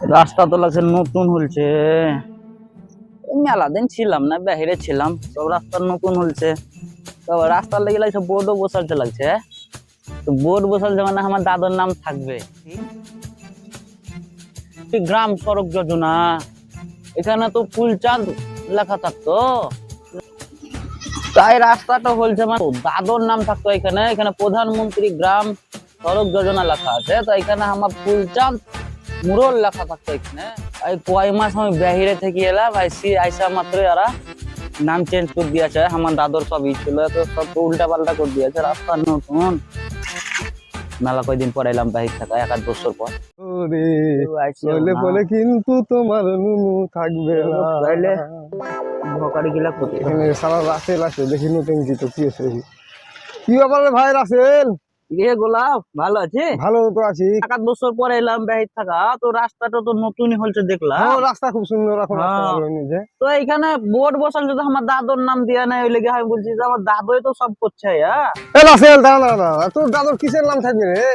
রাস্তা তো লাগছে নতুন হলছে। মেলা দিন ছিলাম না বাহিরে ছিলাম সব রাস্তা নতুন হলছে। তো রাস্তার লেগে লাগছে বোর্ডও বসালতে লাগছে। তো বোর্ড বসালছে মানে আমার দাদুর নাম থাকবে। গ্রাম সড়ক যোজনা? এখানে তো ফুলচাঁদ লেখা থাকতো। তাই রাস্তাটা হলছে মানে দাদর নাম থাকতো এখানে। এখানে প্রধানমন্ত্রী গ্রাম সড়ক যোজনা লেখা আছে। তো এখানে আমার ফুলচাঁদ মুরল লেখা থাকতো এখানে। এই কয় মাস আমি বাহিরে থেকে এলাম আইসি আইসা মাত্র এরা নাম চেঞ্জ করে দিয়েছে। আমার দাদর সব ই ছিল তো সব উল্টা পাল্টা করে দিয়েছে রাস্তা নতুন। মেলা কয়দিন পর এলাম বাহির থাকা এক আধ বছর পর। বলে বলে কিন্তু তোমার নুনু থাকবে না। তাইলে? ভকারি গিলা কোথায় সারা রাসেল আছে দেখি নতুন কি কি আছে। কি ব্যাপার ভাই রাসেল? রে গোলাপ ভালো আছে? ভালো তো আছি। এক বছর পর এলাম বাহির থাকা তো রাস্তাটা তো নতুনই হচ্ছে দেখলাম। হ্যাঁ, রাস্তা খুব সুন্দর এখন রাস্তা। ভালো নিজে তো এখানে বোর্ড বসাল যদি আমার দাদুর নাম দিয়া নাই ওই লেগে আমি বলছি যে আমার দাদুই তো সব করছে হ্যাঁ? তোর দাদুর কিসের নাম থাকবে রে?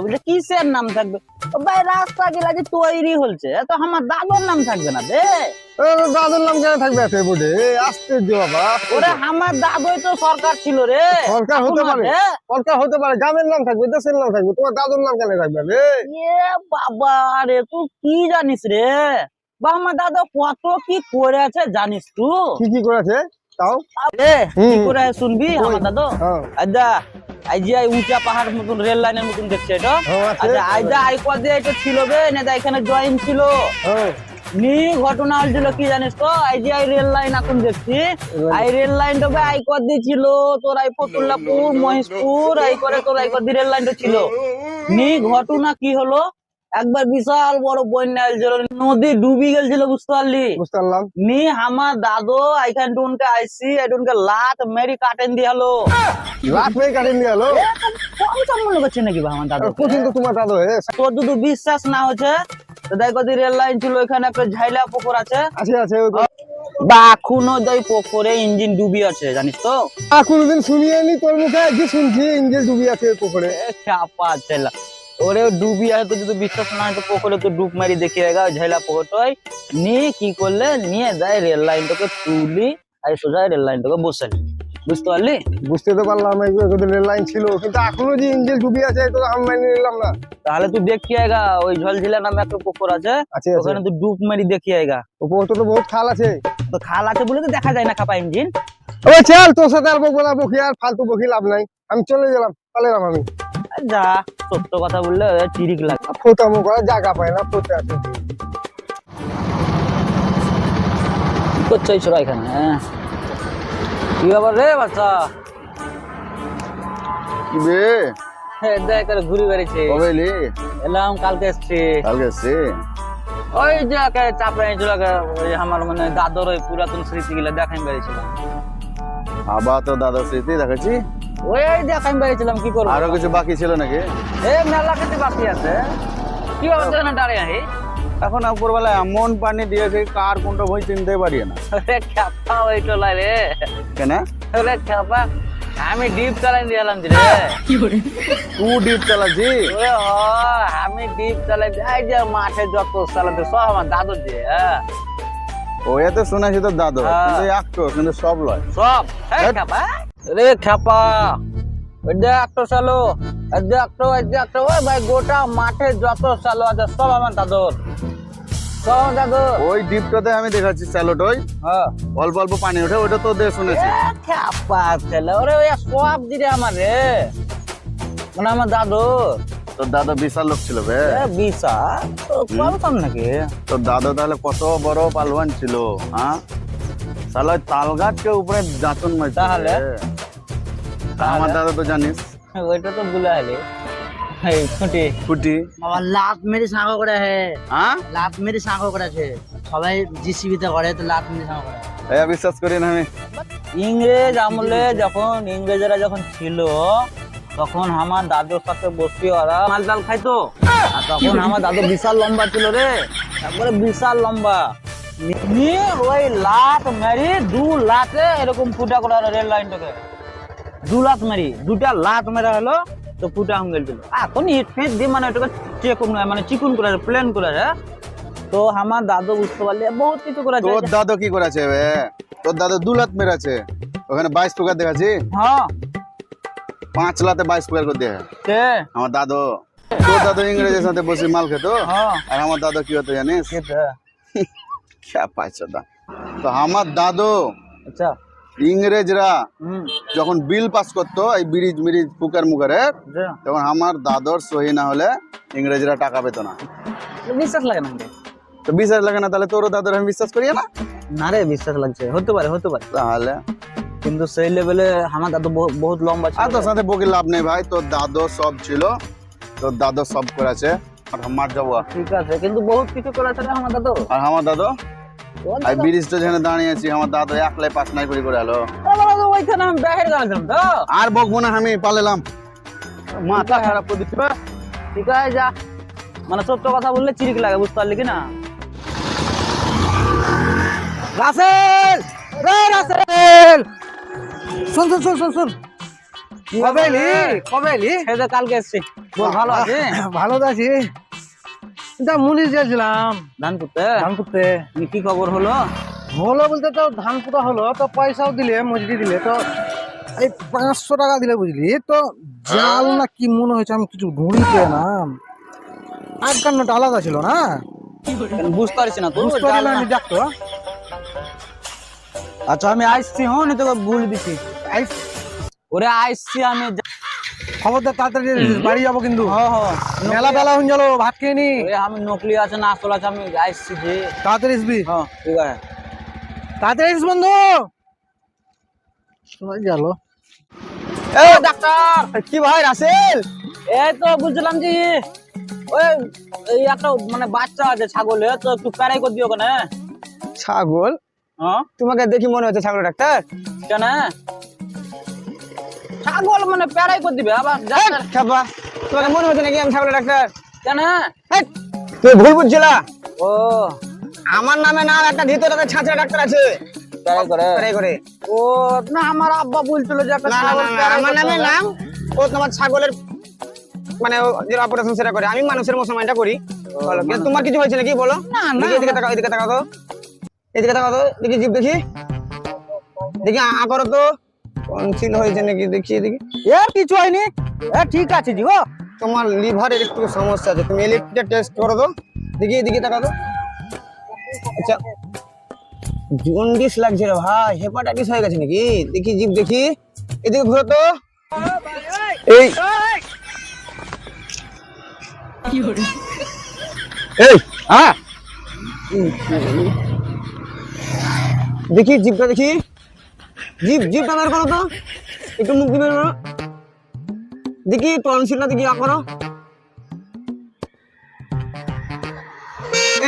বুঝলে কিসের নাম থাকবে? ভাই রাস্তা গেলা যে তৈরি হচ্ছে তো আমার দাদুর নাম থাকবে না বে। তোর দাদুর নাম কেন থাকবে এতে বোর্ডে আসতে দে বাবা ওরে আমার দাদুই তো সরকার ছিল রে। সরকার হতে পারে। সরকার হতে পারে। গ্রামের নাম থাকবে দেশের নাম থাকবে। তোমার দাদুর নাম কেন থাকবে রে? বাবা রে তুই কি জানিস রে? বা আমার দাদা কত কি করে আছে জানিস তুই কি কি করেছে? তাও? রে কি করে শুনবি আমার দাদু? হ্যাঁ। আই যে উঁচা পাহাড় মতন রেল লাইনের মতন দেখছে এটা। আচ্ছা আইদা আই কদে এটা ছিল বে না এখানে জয়েন ছিল। হ্যাঁ। নি ঘটনা হয়েছিল কি জানিস তো এই যে এই রেল লাইন এখন দেখছি এই রেল লাইনটা বে আই কদি ছিল তোর এই ফতুল্লাপুর মহেশপুর এই করে তোর এই কদি রেল লাইনটা ছিল নি ঘটনা কি হলো একবার বিশাল বড় বন্যা হয়েছিল নদী ডুবি গেছিল বুঝতে পারলি বুঝতে পারলাম নি আমার দাদু এইখান টুনকে আইসি এটুনকে লাত মেরি কাটেন দিয়ে হলো কম মনে করছে নাকি বা আমার দাদু কোচিং তো তোমার দাদু তোর যদি বিশ্বাস না হচ্ছে ওদের রেল লাইন ছিল এখানে একটা ঝাইলা পুকুর আছে। আছে আছে। বা এখনও পুকুরে ইঞ্জিন ডুবি আছে জানিস তো? আহ, কোনোদিন শুনিয়ে তোর মুখে? কি শুনছি ইঞ্জেল ডুবি আছে পুকুরে। চাপা ওরে ডুবি আছে তো যদি বিশ্বাস না হয় তো পুকুরে তো ডুব মারি গা ঝাইলা পুকুরটাই। নিয়ে কি করলে? নিয়ে যায় রেল লাইন লাইনটাকে তুলি আর সোজা রেল লাইনটাকে বসালি বুঝতে পারলি? বুঝতে তো পারলাম রেল লাইন ছিল কিন্তু এখনও যে ইঞ্জেল ডুবি আছে তো আমি নিলাম না। তাহলে তুই দেখি আয়গা ওই ঝলঝিলা নামে একটা পুকুর আছে ওখানে তুই ডুব মারি দেখি আয়গা। উপরটা তো বহুত খাল আছে। তো খাল আছে বলে তো দেখা যায় না খাপা ইঞ্জিন ও চল তোর সাথে আর বকবো না বকি আর ফালতু বকি লাভ নাই। আমি চলে গেলাম গেলাম আমি। যা সত্য কথা বললে চিরিক লাগে। ফোতামো করা জায়গা পায় না ফোতে আছে। করছ এই এখানে হ্যাঁ? কি ব্যাপার রে বাচ্চা? কি বে? দেখ করে ঘুরে বেড়েছে কবে এলি? এলাম কালকে এসছি। কালকে এসছি? ওই যে একে চাপড়ে ছিল ওই আমার মানে দাদর ওই পুরাতন স্মৃতি গুলো দেখাই বেড়েছিলাম আবার তো দাদার স্মৃতি দেখাচ্ছি? ওই দেখাই বেড়েছিলাম কি করব? আরও কিছু বাকি ছিল নাকি? এ মেলা কিছু বাকি আছে। কি এখানে দাঁড়িয়ে আহি? এখন উপরবেলা এমন পানি দিয়েছে কার কোনটা ভয় চিনতে পারি না। খ্যাপা ওই টোলা রে। কেন? ওরে খ্যাপা আমি ডিপ চালাই দিয়ে এলাম রে তুই ডিপ হ আমি ডিপ চালাই এই যে মাঠে যত চালাতে সব আমার দাদু যে হ্যাঁ। ওই তো শুনেছি তো দাদু হ্যাঁ। কিন্তু একটু কিন্তু সব লয়। সব রে খ্যাপা। একটা যে একটা ওই একটা ওই ভাই গোটা মাঠে যত চালো আছে সব আমার দাদুর। সব আমার দাদুর। ওই ডিপটাতে আমি দেখাচ্ছি স্যালোটই হ্যাঁ। অল্প অল্প পানি ওঠে ওটা তো দিয়ে শুনেছি। খ্যাপা ছেলে ওরে ওই সব দিরে আমার রে। মানে আমার দাদু তোর দাদা বিশাল লোক ছিল বে। এ বিশা তো কম কম নাকি? তোর দাদা তাহলে কত বড় পালওয়ান ছিল হ্যাঁ? সালা তাল গাছকে উপরে যাতন মারছে তাহলে? আমার দাদা তো জানিস। ওইটা তো খুঁটি। বাবা লাত মেরে সাঁকো করে হে। হ্যাঁ? লাত মেরে সাঁকো করেছে সবাই জিসিবিতে করে তো লাত মেরে সাঁকো করে। এ বিশ্বাস করি না আমি। ইংরেজ আমলে যখন ইংরেজরা যখন ছিল তখন আমার দাদুর সাথে বসি ওরা মাল ডাল খাইতো। আর তখন আমার দাদু বিশাল লম্বা ছিল রে। তারপরে বিশাল লম্বা। নিয়ে ওই লাত মেরি দু লাতে এরকম ফুটা করা হলো রেল লাইনটাকে। দু লাত মেরি দুটা লাত মেরা হলো তো ফুটা হয়ে গেছিল এখন ইট ফেট দিয়ে মানে ওটাকে চেকুন মানে চিকুন করে প্লেন করে হ্যাঁ? তো আমার দাদু বুঝতে পারলে বহুত কিছু করেছে। তোর দাদু কি করেছে বে? তোর দাদু দুলাত মেরেছে। ওখানে বাইশ প্রকার দেখাচ্ছি? হ্যাঁ। পাঁচ লাতে বাইশ প্রকার করে দিয়ে কে? আমার দাদু। তোর দাদু ইংরেজের সাথে বসে মাল খেত? হ্যাঁ। আর আমার দাদু কি হতো জানিস? খেতে। খ্যা পাইছে দা তো আমার দাদু আচ্ছা। ইংরেজরা যখন বিল পাস করতো এই ব্রিজ মিরিজ পুকার মুকারে তখন আমার দাদর সহি না হলে ইংরেজরা টাকা পেত না। বিশ্বাস লাগে না তো বিশ্বাস লাগে না তাহলে তোরও দাদুর আমি বিশ্বাস করি না? না রে বিশ্বাস লাগছে। হতে পারে হতে পারে। তাহলে? কিন্তু সেই লেভেলে আমার দাদু বহুত লম্বা আর ছিল তোর সাথে বকি লাভ নেই ভাই তোর দাদু সব ছিল তোর দাদু সব করেছে আর আমার যাব ঠিক আছে কিন্তু বহুত কিছু করেছে রে আমার দাদু। আর আমার দাদু? তোর আর দাদু- ব্রিজটা যেখানে দাঁড়িয়ে আছি আমার দাদু একলাই পাস নাই করে করে ওইখানে আমি বেহের গেছিলাম তো। আর বকবো না আমি পালেলাম। মাথা খারাপ করে দিচ্ছে ঠিক আছে যা। মানে সত্য কথা বললে চিরিক লাগে বুঝতে পারলি কি না? রাসেল! রে রাসেল! শোন শোন শোন শোন শোন। কবে এলি? কবে এলি? কালকে এসছি। ভালো আছে ভালো তো আছি। মুনিশ গেছিলাম। ধান ধান কি খবর হলো? হলো বলতে তো ধান পোতা হলো তো পয়সাও দিলে মজুরি দিলে তো এই পাঁচশো টাকা দিলে বুঝলি তো জাল না কি মনে হয়েছে আমি কিছু ঢুঁড়ি আলাদা ছিল না? বুঝতে পারছি না বুঝতে না। দেখতো আচ্ছা আমি আসছি হ্যাঁ তোকে ভুল দিছি। ওরে আসছি আমি খবরদার তাড়াতাড়ি বাড়ি যাব কিন্তু। মেলা বেলা হয়ে গেল ভাত খেয়ে নি। আমি নকলি আছে না আসল আছে আমি আসছি যে। তাড়াতাড়ি আসবি। হ্যাঁ ঠিক আছে তাড়াতাড়ি আসিস বন্ধু। গেল। এ ডাক্তার! কি ভাই রাসেল? এই তো বুঝলাম যে ওই এই একটা মানে বাচ্চা আছে ছাগলে তো একটু প্যারাই করে দিও কেন? ছাগল? হ্যাঁ তোমাকে দেখি মনে হচ্ছে ছাগল ডাক্তার? কেন? ছাগল মানে প্যারাই করে দিবে আবার তোমাকে মনে হচ্ছে নাকি আমি ছাগল ডাক্তার? কেন? তুই ভুল বুঝছিলা? ও। আমার নামে নাম একটা ভিতরে ছাঁচড়া ডাক্তার আছে। করে? ও না আমার আব্বা বলছিল যে একটা না না, না, না, আমার নামে নাম ও তোমার ছাগলের মানে যে অপারেশন সেটা করে। আমি মানুষের মুসলমানটা করি। তোমার কিছু হয়েছে নাকি? বলো। না না এদিকে তাকাও এদিকে তাকাও তো। এদিকে তাকাও তো দেখি জিভ দেখি। দেখি আ করো তো। কনসিল হয়েছে নাকি দেখিয়ে দেখি এর কিছু হয়নি। এ ঠিক আছে জি তোমার লিভারের একটু সমস্যা আছে তুমি ইলেকট্রিক টেস্ট করো তো দেখি এদিকে তাকাও তো আচ্ছা জন্ডিস লাগছে রে ভাই হেপাটাইটিস হয়ে গেছে নাকি? দেখি জিভ দেখি। এদিকে ঘুরো তো। এই। এই হ্যাঁ দেখি জিভটা দেখি। জিভ জিভটা বের করো তো। একটু মুখ দিয়ে বের করো দেখি টনসিলটা দেখি আ করো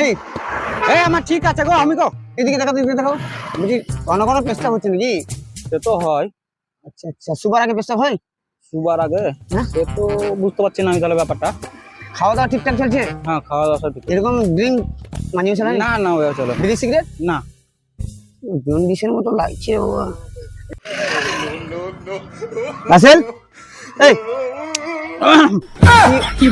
এই এ আমার ঠিক আছে গো আমি গো। এদিকে দেখো এদিকে দেখো। বুঝি ঘন ঘন পেস্টাপ হচ্ছে নাকি? সে তো হয়। আচ্ছা আচ্ছা সুবার আগে পেস্টাপ হয় সুবার আগে? হ্যাঁ? সে তো বুঝতে পারছি না আমি তাহলে ব্যাপারটা। খাওয়া দাওয়া ঠিকঠাক চলছে? হ্যাঁ খাওয়া দাওয়া সব ঠিক এরকম ড্রিঙ্ক মানিয়ে চলে না না ওই চলো বিড়ি সিগারেট না। জন্ডিসের মতো লাগছে বাবা। রাসেল এই কি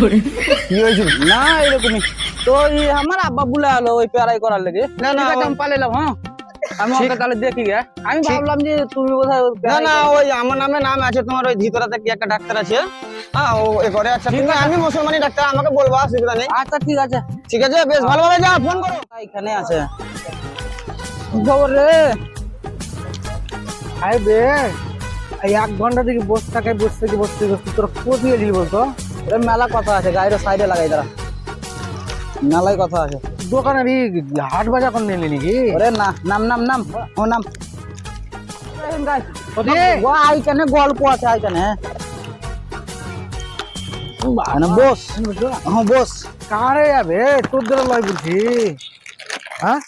কি হয়েছিল না এরকমই। তো এই আমার আব্বা বুলে আলো ওই প্যারাই করার লেগে। না, না, ঠিক আছে, ও- আমি পালাইলাম হ্যাঁ? আমি ওকে তাহলে দেখি গে আমি ঠিক। ভাবলাম যে তুমি বোধহয় ওই না প্যারাই না করো। ওই আমার নামে নাম আছে তোমার ওই ভিতরাতে কি একটা ডাক্তার আছে? হ্যাঁ ও এ করে আচ্ছা তুমি আমি মুসলমানি ডাক্তার আমাকে বলবা অসুবিধা নেই। আচ্ছা ঠিক আছে। ঠিক আছে বেশ ভালোভাবে যা ফোন করো। এখানে আছে। কি খবর রে। আই বে এক ঘণ্টা থেকে বসে থাকে বসে থেকে বসে থেকে বসে তোর কোথায় গেছিলি বলতো? মেলা কথা আছে গাড়ির সাইডে লাগাই তারা মেলায় কথা আছে। দোকানের হাট বাজার করে নিলি নাকি? ওরে না নাম নাম নাম ও নাম। ওরে। আইখানে গল্প আছে আইখানে মানে বস। হ্যাঁ বস। কারে যাবে? তোর দ্বারা লয় বলছি। হ্যাঁ?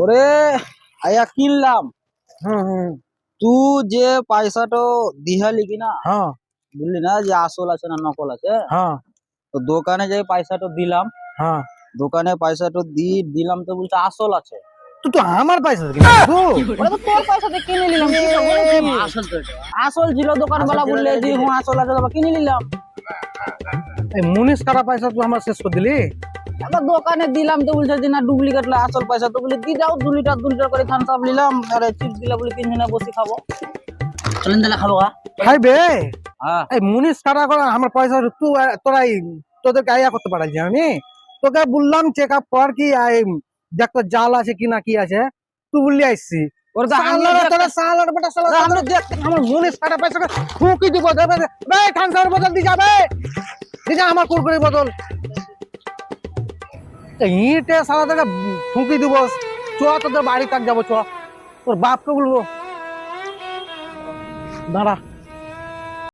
ওরে আয়া কিনলাম। তুই যে পয়সাটা দিহালি কিনা হ্যাঁ। বুঝলি না? যে আসল আছে না নকল আছে? হ্যাঁ। তো দোকানে যে পয়সাটা দিলাম হ্যাঁ। দোকানে পয়সাটা দি দিলাম তো বলছে আসল আছে। তুই তো আমার পয়সা থেকে তো? তো তোর পয়সা দিয়ে কিনে নিলাম? আসল তো। আসল ছিল দোকানওয়ালা বললে যে হ্যাঁ আসল আছে তো কিনে নিলাম। এই মুনিশ কাটা পয়সা তুই আমার শেষ করে দিলি? এবার দোকানে দিলাম তো বলছে যে না ডুপ্লিকেট আসল পয়সা। তো বলি দি দাও দু লিটার দু লিটার করে থামস আপ নিলাম। আর চিপস দিলা বলে তিনজনে বসে খাব। চলেন তাহলে খাব খাইবে হ্যাঁ। এই মুনিশ কাটা করা আমার পয়সা তুই তোরাই তোদেরকে আইয়া করতে পারাইছি আমি। তোকে বললাম চেক আপ কর কি দেখ তোর জাল আছে কি না কি আছে। তুই বললি আসছি আমার কুরকুরি বদল। এই ইটে সারা থেকে ফুকি দিব। চ, তোদের বাড়ি তাক যাব, চ। তোর বাপকে বলব। দাঁড়া।